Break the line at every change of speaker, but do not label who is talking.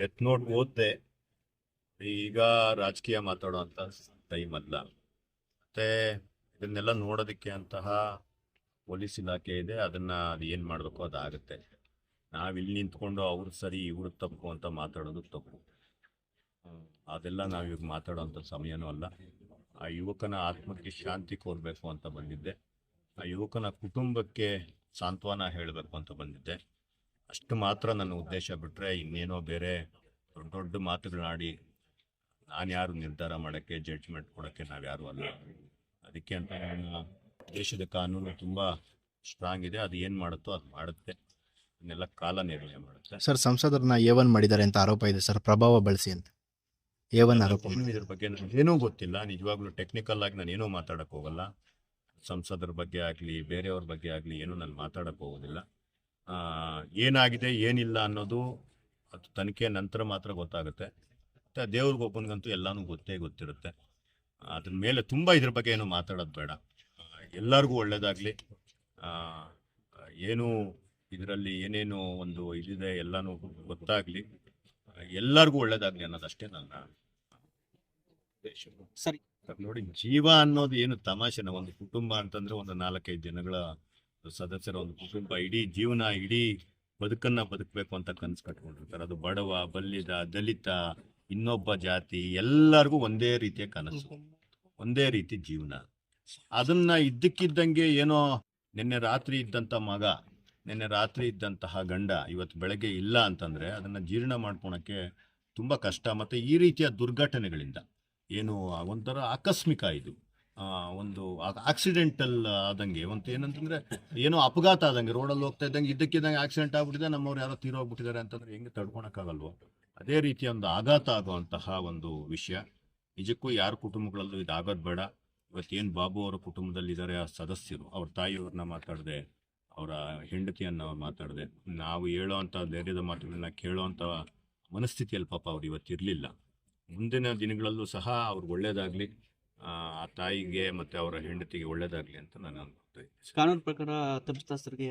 Death note ಓದ್ದೆ. ಈಗ ರಾಜಕೀಯ ಮಾತಾಡುವಂತ time ಅಲ್ಲ. ಮತ್ತೆ ಇದನ್ನೆಲ್ಲ ನೋಡೋದಕ್ಕೆ ಅಂತಹ ಪೊಲೀಸ್ ಇಲಾಖೆ ಇದೆ. ಅದನ್ನ ಅದು ಏನ್ ಮಾಡ್ಬೇಕು ಅದಾಗುತ್ತೆ. ನಾವ್ ಇಲ್ಲಿ ನಿಂತ್ಕೊಂಡು ಅವ್ರು ಸರಿ, ಇವ್ರು ತಪ್ಪು ಅಂತ ಮಾತಾಡೋದು ತಪ್ಪು. ಅದೆಲ್ಲ ನಾವ್ ಇವಾಗ ಮಾತಾಡೋಂಥ ಸಮಯನೂ ಅಲ್ಲ. ಆ ಯುವಕನ ಆತ್ಮಕ್ಕೆ ಶಾಂತಿ ಕೋರ್ಬೇಕು ಅಂತ ಬಂದಿದ್ದೆ. ಆ ಯುವಕನ ಕುಟುಂಬಕ್ಕೆ ಸಾಂತ್ವನ ಹೇಳಬೇಕು ಅಂತ ಬಂದಿದ್ದೆ. ಅಷ್ಟು ಮಾತ್ರ ನನ್ನ ಉದ್ದೇಶ ಬಿಟ್ಟರೆ ಇನ್ನೇನೋ ಬೇರೆ ದೊಡ್ಡ ದೊಡ್ಡ ಮಾತುಗಳಾಡಿ ನಾನು ಯಾರು ನಿರ್ಧಾರ ಮಾಡೋಕ್ಕೆ ಜಡ್ಜ್ಮೆಂಟ್ ಕೊಡೋಕ್ಕೆ ನಾವು ಯಾರು ಅಲ್ಲ. ಅದಕ್ಕೆ ಅಂತ ನನ್ನ ದೇಶದ ಕಾನೂನು ತುಂಬ ಸ್ಟ್ರಾಂಗ್ ಇದೆ. ಅದು ಏನು ಮಾಡುತ್ತೋ ಅದು ಮಾಡುತ್ತೆ. ಇದನ್ನೆಲ್ಲ ಕಾಲ ನಿರ್ಣಯ ಮಾಡುತ್ತೆ.
ಸರ್ ಸಂಸದರನ್ನ ಏವನ್ ಮಾಡಿದ್ದಾರೆ ಅಂತ ಆರೋಪ ಇದೆ. ಸರ್ ಪ್ರಭಾವ ಬಳಸಿ ಅಂತ. ಏವನ್ ಆರೋಪ
ಇದ್ರ ಬಗ್ಗೆ ನನಗೇನೂ ಏನೂ ಗೊತ್ತಿಲ್ಲ. ನಿಜವಾಗ್ಲೂ ಟೆಕ್ನಿಕಲ್ ಆಗಿ ನಾನು ಏನೂ ಮಾತಾಡಕ್ಕೆ ಹೋಗಲ್ಲ. ಸಂಸದರ ಬಗ್ಗೆ ಆಗಲಿ ಬೇರೆಯವ್ರ ಬಗ್ಗೆ ಆಗಲಿ ಏನೂ ನಾನು ಮಾತಾಡೋಕ್ಕೆ ಹೋಗೋದಿಲ್ಲ. ಏನಾಗಿದೆ ಏನಿಲ್ಲ ಅನ್ನೋದು ಅದು ತನಿಖೆ ನಂತರ ಮಾತ್ರ ಗೊತ್ತಾಗುತ್ತೆ. ಮತ್ತು ದೇವ್ರಿಗೊಬ್ಬನಿಗಂತೂ ಎಲ್ಲನೂ ಗೊತ್ತೇ ಗೊತ್ತಿರುತ್ತೆ. ಅದ್ರ ಮೇಲೆ ತುಂಬ ಇದ್ರ ಬಗ್ಗೆ ಏನು ಮಾತಾಡೋದು ಬೇಡ. ಎಲ್ಲರಿಗೂ ಒಳ್ಳೇದಾಗಲಿ. ಏನು ಇದರಲ್ಲಿ ಏನೇನು ಒಂದು ಇದಿದೆ ಎಲ್ಲಾನು ಗೊತ್ತಾಗಲಿ. ಎಲ್ಲರಿಗೂ ಒಳ್ಳೇದಾಗಲಿ ಅನ್ನೋದಷ್ಟೇ ನನ್ನ ಉದ್ದೇಶ.
ಸರಿ.
ನೋಡಿ ಜೀವ ಅನ್ನೋದು ಏನು ತಮಾಷೆನ? ಒಂದು ಕುಟುಂಬ ಅಂತಂದ್ರೆ ಒಂದು ನಾಲ್ಕೈದು ಜನಗಳ ಸದಸ್ಯರ ಒಂದು ಕುಟುಂಬ, ಇಡೀ ಜೀವನ, ಇಡೀ ಬದುಕನ್ನ ಬದುಕಬೇಕು ಅಂತ ಕನಸು ಕಟ್ಕೊಂಡಿರ್ತಾರೆ. ಅದು ಬಡವ, ಬಲ್ಲಿದ, ದಲಿತ, ಇನ್ನೊಬ್ಬ ಜಾತಿ, ಎಲ್ಲರಿಗೂ ಒಂದೇ ರೀತಿಯ ಕನಸು. ಒಂದೇ ರೀತಿ ಜೀವನ. ಅದನ್ನ ಇದ್ದಕ್ಕಿದ್ದಂಗೆ ಏನೋ ನಿನ್ನೆ ರಾತ್ರಿ ಇದ್ದಂತ ಮಗ, ನಿನ್ನೆ ರಾತ್ರಿ ಇದ್ದಂತಹ ಗಂಡ ಇವತ್ತು ಬೆಳಗ್ಗೆ ಇಲ್ಲ ಅಂತಂದ್ರೆ ಅದನ್ನ ಜೀರ್ಣ ಮಾಡ್ಕೊಳಕ್ಕೆ ತುಂಬಾ ಕಷ್ಟ. ಮತ್ತೆ ಈ ರೀತಿಯ ದುರ್ಘಟನೆಗಳಿಂದ. ಏನು ಒಂಥರ ಆಕಸ್ಮಿಕ ಇದು. ಒಂದು ಆಕ್ಸಿಡೆಂಟಲ್ ಆದಂಗೆ. ಒಂದು ಏನಂತಂದ್ರೆ, ಏನೋ ಅಪಘಾತ ಆದಂಗೆ. ರೋಡಲ್ಲಿ ಹೋಗ್ತಾ ಇದ್ದಂಗೆ ಇದ್ದಕ್ಕಿದ್ದಂಗೆ ಆಕ್ಸಿಡೆಂಟ್ ಆಗ್ಬಿಟ್ಟಿದೆ, ನಮ್ಮವ್ರು ಯಾರೋ ತೀರೋಗ್ಬಿಟ್ಟಿದ್ದಾರೆ ಅಂತಂದ್ರೆ ಹೆಂಗೆ ತಡ್ಕೊಳಕ್ಕಾಗಲ್ವೋ ಅದೇ ರೀತಿಯ ಒಂದು ಆಘಾತ ಆಗುವಂತಹ ಒಂದು ವಿಷಯ. ನಿಜಕ್ಕೂ ಯಾರ ಕುಟುಂಬಗಳಲ್ಲೂ ಇದು ಆಗೋದು ಬೇಡ. ಇವತ್ತೇನು ಬಾಬು ಅವರ ಕುಟುಂಬದಲ್ಲಿದ್ದಾರೆ ಆ ಸದಸ್ಯರು, ಅವ್ರ ತಾಯಿಯವ್ರನ್ನ ಮಾತಾಡದೆ, ಅವರ ಹೆಂಡತಿಯನ್ನ ಮಾತಾಡದೆ. ನಾವು ಹೇಳೋ ಅಂತ ಧೈರ್ಯದ ಮಾತುಗಳನ್ನ ಕೇಳೋ ಅಂತ ಮನಸ್ಥಿತಿಯಲ್ಲಿ ಪಾಪ ಅವ್ರು ಇವತ್ತಿರಲಿಲ್ಲ. ಮುಂದಿನ ದಿನಗಳಲ್ಲೂ ಸಹ ಅವ್ರಿಗೆ ಒಳ್ಳೇದಾಗ್ಲಿ. ಆ ತಾಯಿಗೆ ಮತ್ತೆ ಅವರ ಹೆಂಡತಿಗೆ ಒಳ್ಳೇದಾಗ್ಲಿ ಅಂತ ನಾನು ಅನ್ಕೊಳ್ತಾ
ಕಾನೂನು ಪ್ರಕಾರ ತಪ್ಪಿತಸ್ಥರಿಗೆ